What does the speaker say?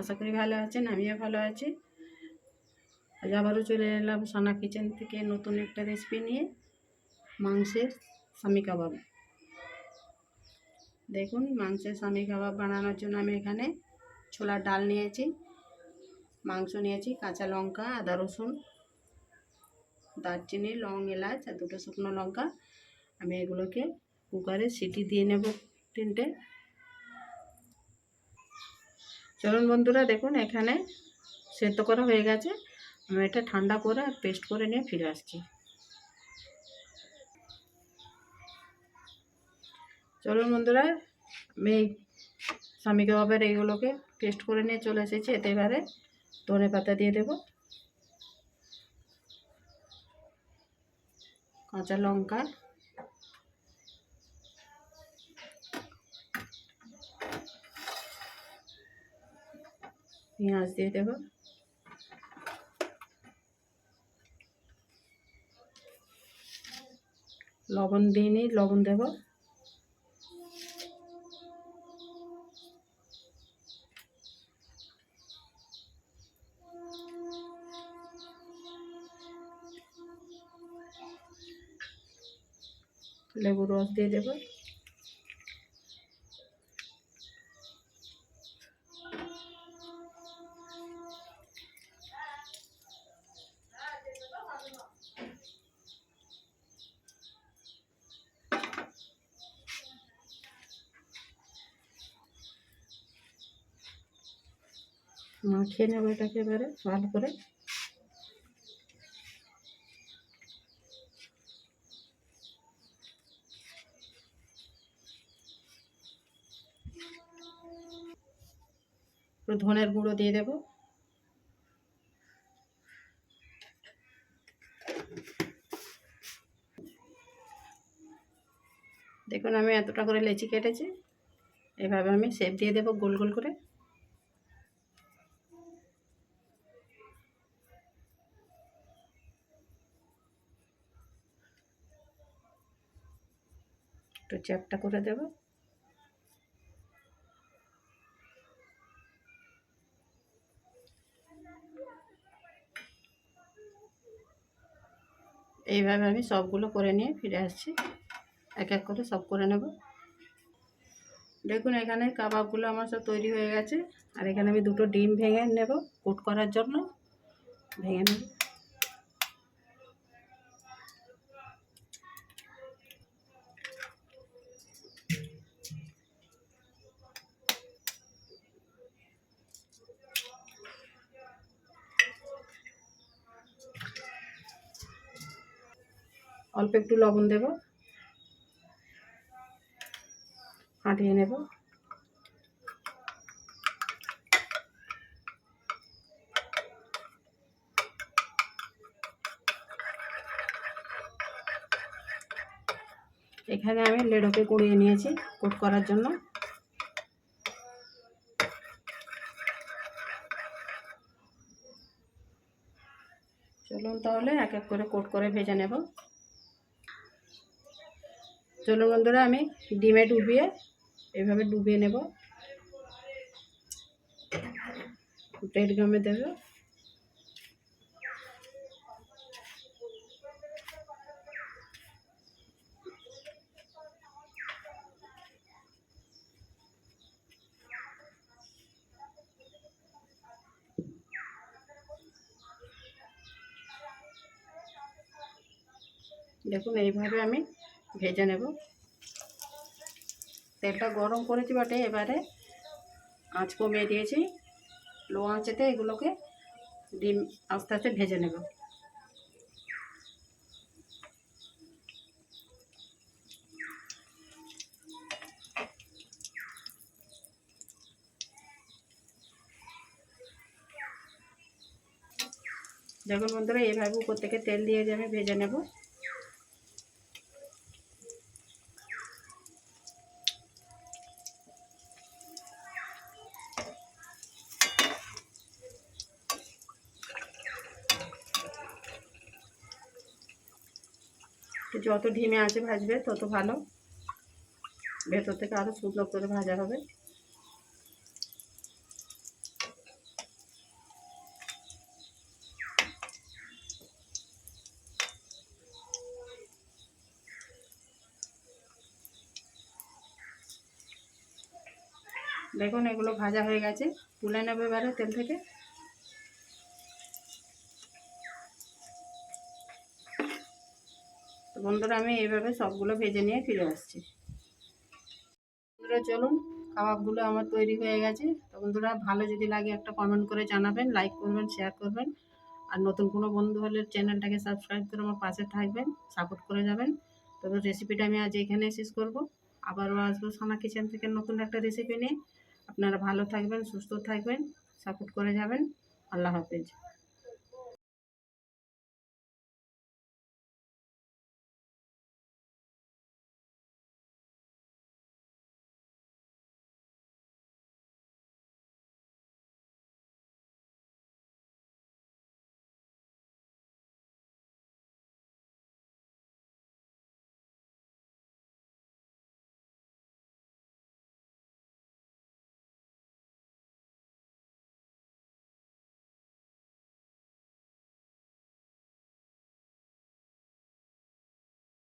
আশা করি ভালো আছেন, আমিও ভালো আছি। আজ আবারও চলে এলাম সানা কিচেন থেকে নতুন একটা রেসিপি নিয়ে মাংসের স্বামী কাবাব। দেখুন, মাংসের স্বামী কাবাব বানানোর জন্য আমি এখানে ছোলার ডাল নিয়েছি, মাংস নিয়েছি, কাঁচা লঙ্কা, আদা রসুন, দারচিনি, লং, এলাচ আর দুটো শুকনো লঙ্কা। আমি এগুলোকে কুকারে সিটি দিয়ে নেব তিনটে। চলুন বন্ধুরা দেখুন, এখানে সেদ্ধ করা হয়ে গেছে। আমি এটা ঠান্ডা করে আর পেস্ট করে নিয়ে ফিরে আসছি। চলুন বন্ধুরা, আমি স্বামী কাবাবের এইগুলোকে পেস্ট করে নিয়ে চলে এসেছি। এতে এবারে ধনে পাতা দিয়ে দেব। কাঁচা লঙ্কা পেঁয়াজ দিয়ে দেব লবণ দিয়ে নিই লবণ দেব। লেবুর রস দিয়ে দেবো। মাখিয়ে নেব এটাকে এবারে, ভালো করে। ধনের গুঁড়ো দিয়ে দেব। দেখুন, আমি এতটা করে লেচি কেটেছি। এভাবে আমি শেপ দিয়ে দেবো গোল গোল করে। একটু চ্যাপটা করে দেব। এইভাবে আমি সবগুলো করে নিয়ে ফিরে আসছি। এক এক করে সব করে নেব। দেখুন, এখানে কাবাবগুলো আমার সব তৈরি হয়ে গেছে। আর এখানে আমি দুটো ডিম ভেঙে নেব, কুট করার জন্য। ভেঙে নেব। অল্প একটু লবণ দেব। ফাটিয়ে নেব। এখানে আমি লেডোকে কুড়িয়ে নিয়েছি কোট করার জন্য। চলুন তাহলে এক এক করে কোট করে ভেজে নেব। চলুন বন্ধুরা আমি ডিমে ডুবিয়ে এভাবে ডুবিয়ে নেব। ব্রেড গামে দেবো। দেখুন এইভাবে আমি ভেজে নেব। তেলটা গরম করেছি বটে, এবারে আঁচ কমিয়ে দিয়েছি। লো আঁচেতে এগুলোকে ডিম আস্তে আস্তে ভেজে নেব। দেখুন বন্ধুরা এইভাবে উপর থেকে তেল দিয়ে আমি ভেজে নেব। যত ঢিমে আছে ভাজবে, তত ভালো। ভেতর থেকে আরও শুকনো করে ভাজা হবে। দেখুন, এগুলো ভাজা হয়ে গেছে। তুলে নেবে এবারে তেল থেকে। তো বন্ধুরা, আমি এইভাবে সবগুলো ভেজে নিয়ে ফিরে আসছি। বন্ধুরা, চলুন, কাবাবগুলো আমার তৈরি হয়ে গেছে। তো বন্ধুরা, ভালো যদি লাগে একটা কমেন্ট করে জানাবেন লাইক করবেন শেয়ার করবেন। আর নতুন কোনো বন্ধু হলে চ্যানেলটাকে সাবস্ক্রাইব করে আমার পাশে থাকবেন সাপোর্ট করে যাবেন। তবে রেসিপিটা আমি আজ এখানে শেষ করব। আবারও আসব সোনা কিচেন থেকে নতুন একটা রেসিপি নিয়ে। আপনারা ভালো থাকবেন, সুস্থ থাকবেন সাপোর্ট করে যাবেন। আল্লাহ হাফেজ।